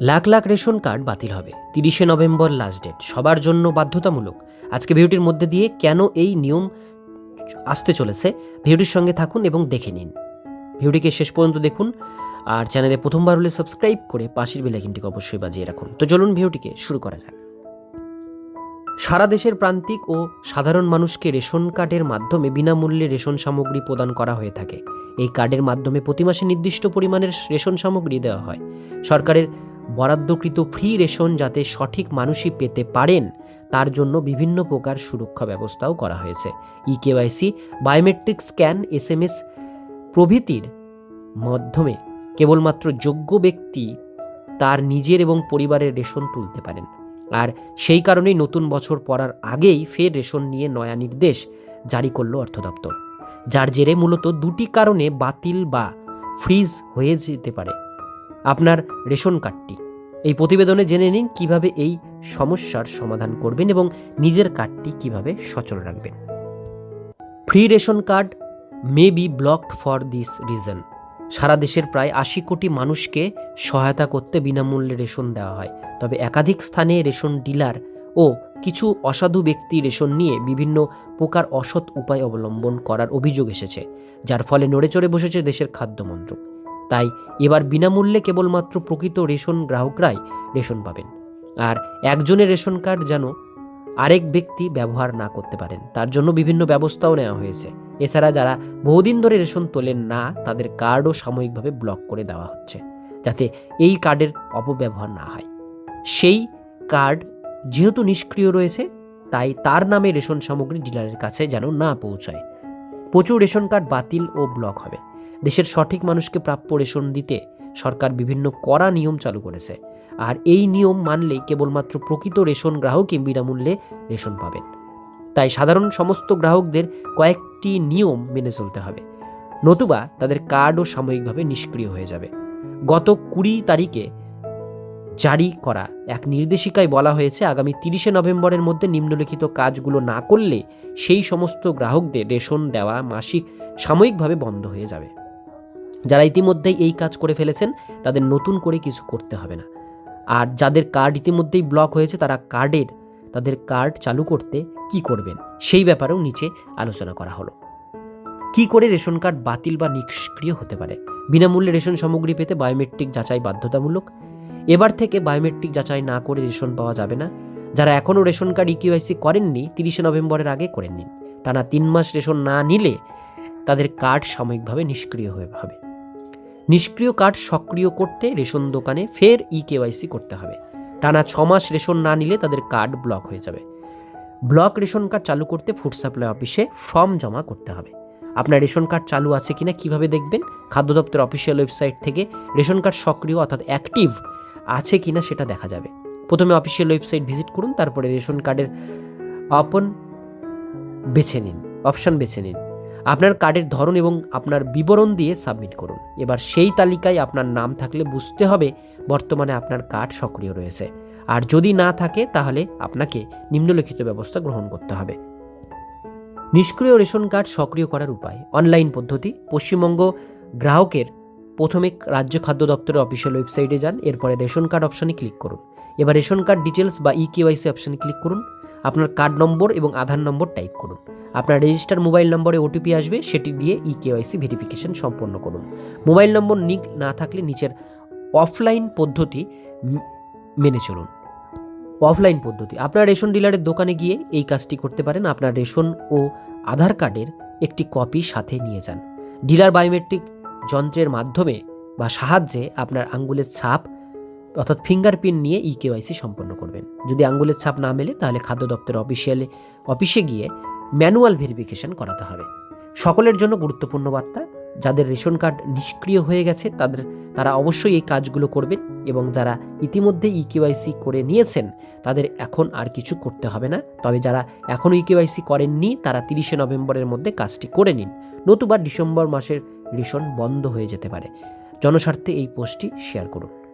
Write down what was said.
Lakh lakh ration card বাতিল হবে। তিরিশে নভেম্বর লাস্ট ডেট সবার জন্য বাধ্যতামূলক। আজকে ভিডিওটির মধ্যে দিয়ে কেন এই নিয়ম আসতে চলেছে, ভিডিওটির সঙ্গে থাকুন এবং দেখে নিন। ভিডিওটিকে শেষ পর্যন্ত দেখুন আর চ্যানেলে প্রথমবার হলে সাবস্ক্রাইব করে পাশের বেলাইকিনটিকে অবশ্যই বাজিয়ে রাখুন। তো চলুন ভিডিওটিকে শুরু করা যাক। সারা দেশের প্রান্তিক ও সাধারণ মানুষকে রেশন কার্ডের মাধ্যমে বিনামূল্যে রেশন সামগ্রী প্রদান করা হয়ে থাকে। এই কার্ডের মাধ্যমে প্রতি মাসে নির্দিষ্ট পরিমাণের রেশন সামগ্রী দেওয়া হয়। সরকারের বরাদ্দকৃত ফ্রি রেশন যাতে সঠিক মানুষই পেতে পারেন, তার জন্য বিভিন্ন প্রকার সুরক্ষা ব্যবস্থাও করা হয়েছে। E KYC biometric scan S M S প্রভৃতির মাধ্যমে কেবলমাত্র যোগ্য ব্যক্তি তার নিজের এবং পরিবারের রেশন তুলতে পারেন। আর সেই কারণেই নতুন বছর পড়ার আগেই ফের রেশন নিয়ে নয়া নির্দেশ জারি করল অর্থ দপ্তর। যার জেরে মূলত দুটি কারণে বাতিল বা ফ্রিজ হয়ে যেতে পারে। আপনার রেশন কার্ডটি। এই প্রতিবেদনে জেনে নিন কীভাবে এই সমস্যার সমাধান করবেন এবং নিজের কার্ডটি কীভাবে সচল রাখবেন। Free ration card may be blocked for this reason. সারা দেশের প্রায় আশি কোটি মানুষকে সহায়তা করতে বিনামূল্যে রেশন দেওয়া হয়। তবে একাধিক স্থানে রেশন ডিলার ও কিছু অসাধু ব্যক্তি রেশন নিয়ে বিভিন্ন প্রকার অসৎ উপায় অবলম্বন করার অভিযোগ এসেছে, যার ফলে নড়ে চড়ে বসেছে দেশের খাদ্য মন্ত্রক। তাই এবার বিনামূল্যে কেবলমাত্র প্রকৃত রেশন গ্রাহকরাই রেশন পাবেন। আর একজনের রেশন কার্ড যেন আরেক ব্যক্তি ব্যবহার না করতে পারেন, তার জন্য বিভিন্ন ব্যবস্থাও নেওয়া হয়েছে। এছাড়া যারা বহুদিন ধরে রেশন তোলেন না, তাদের কার্ডও সাময়িকভাবে ব্লক করে দেওয়া হচ্ছে, যাতে এই কার্ডের অপব্যবহার না হয়। সেই কার্ড যেহেতু নিষ্ক্রিয় রয়েছে, তাই তার নামে রেশন সামগ্রী ডিলারের কাছে যেন না পৌঁছায়। প্রচুর রেশন কার্ড বাতিল ও ব্লক হবে। দেশের সঠিক মানুষকে প্রাপ্য রেশন দিতে সরকার বিভিন্ন কড়া নিয়ম চালু করেছে। আর এই নিয়ম মানলেই কেবলমাত্র প্রকৃত রেশন গ্রাহকই বিনামূল্যে রেশন পাবেন। তাই সাধারণ সমস্ত গ্রাহকদের কয়েকটি নিয়ম মেনে চলতে হবে। নতুবা তাদের কার্ডও সাময়িকভাবে নিষ্ক্রিয় হয়ে যাবে। গত কুড়ি তারিখে জারি করা এক নির্দেশিকায় বলা হয়েছে, আগামী তিরিশে নভেম্বরের মধ্যে নিম্নলিখিত কাজগুলো না করলে সেই সমস্ত গ্রাহকদের রেশন দেওয়া মাসিক সাময়িকভাবে বন্ধ হয়ে যাবে। যারা ইতিমধ্যেই এই কাজ করে ফেলেছেন, তাদের নতুন করে কিছু করতে হবে না। আর যাদের কার্ড ইতিমধ্যেই ব্লক হয়েছে, তারা কার্ডের, তাদের কার্ড চালু করতে কি করবেন? সেই ব্যাপারেও নিচে আলোচনা করা হলো। কি করে রেশন কার্ড বাতিল বা নিষ্ক্রিয় হতে পারে? বিনামূল্যে রেশন সামগ্রী পেতে বায়োমেট্রিক যাচাই বাধ্যতামূলক? এবার থেকে বায়োমেট্রিক যাচাই না করে রেশন পাওয়া যাবে না। যারা এখনও রেশন কার্ড ইকিউআইসি করেননি, তিরিশে নভেম্বরের আগে করে নিন টানা তিন মাস রেশন না নিলে তাদের কার্ড সাময়িকভাবে নিষ্ক্রিয় হয়ে হবে। নিষ্ক্রিয় কার্ড সক্রিয় করতে রেশন দোকানে ফের ই কেওয়াইসি করতে হবে। টানা ছ মাস রেশন না নিলে তাদের কার্ড ব্লক হয়ে যাবে। ব্লক রেশন কার্ড চালু করতে ফুড সাপ্লাই অফিসে ফর্ম জমা করতে হবে। আপনার রেশন কার্ড চালু আছে কিনা কীভাবে দেখবেন? খাদ্য দপ্তর অফিসিয়াল ওয়েবসাইট থেকে রেশন কার্ড সক্রিয় অর্থাৎ অ্যাক্টিভ আছে কিনা সেটা দেখা যাবে। প্রথমে অফিসিয়াল ওয়েবসাইট ভিজিট করুন, তারপরে রেশন কার্ডের অপন বেছে নিন, অপশন বেছে নিন। আপনার কার্ডের ধরন এবং আপনার বিবরণ দিয়ে সাবমিট করুন। এবার সেই তালিকায় আপনার নাম থাকলে বুঝতে হবে বর্তমানে আপনার কার্ড সক্রিয় রয়েছে। আর যদি না থাকে, তাহলে আপনাকে নিম্নলিখিত ব্যবস্থা গ্রহণ করতে হবে। নিষ্ক্রিয় রেশন কার্ড সক্রিয় করার উপায়, অনলাইন পদ্ধতি, পশ্চিমবঙ্গ গ্রাহকের প্রথমে রাজ্য খাদ্য দপ্তরের অফিসিয়াল ওয়েবসাইটে যান, এরপরে রেশন কার্ড অপশনে ক্লিক করুন। এবার রেশন কার্ড ডিটেলস বা ই কেওয়াইসি অপশনে ক্লিক করুন। আপনার কার্ড নম্বর এবং আধার নম্বর টাইপ করুন। আপনার রেজিস্টার মোবাইল নম্বরে ওটিপি আসবে, সেটি দিয়ে ই কেওয়াইসি ভেরিফিকেশন সম্পন্ন করুন। মোবাইল নম্বর নিক, না থাকলে নিচের অফলাইন পদ্ধতি মেনে চলুন। অফলাইন পদ্ধতি, আপনার রেশন ডিলারের দোকানে গিয়ে এই কাজটি করতে পারেন। আপনার রেশন ও আধার কার্ডের একটি কপি সাথে নিয়ে যান। ডিলার বায়োমেট্রিক যন্ত্রের মাধ্যমে বা সাহায্যে আপনার আঙ্গুলের ছাপ, অর্থাৎ ফিঙ্গারপ্রিন্ট নিয়ে ই কেওয়াইসি সম্পন্ন করবেন। যদি আঙ্গুলের ছাপ না মেলে, তাহলে খাদ্য দপ্তরের অফিসিয়ালে অফিসে গিয়ে ম্যানুয়াল ভেরিফিকেশন করাতে হবে। সকলের জন্য গুরুত্বপূর্ণ বার্তা, যাদের রেশন কার্ড নিষ্ক্রিয় হয়ে গেছে, তাদের, তারা অবশ্যই এই কাজগুলো করবেন এবং যারা ইতিমধ্যে ই কেওয়াইসি করে নিয়েছেন, তাদের এখন আর কিছু করতে হবে না। তবে যারা এখনও ই কেওয়াইসি করেননি, তারা তিরিশে নভেম্বরের মধ্যে কাজটি করে নিন। নতুবা ডিসেম্বর মাসের রেশন বন্ধ হয়ে যেতে পারে। জনস্বার্থে এই পোস্টটি শেয়ার করুন।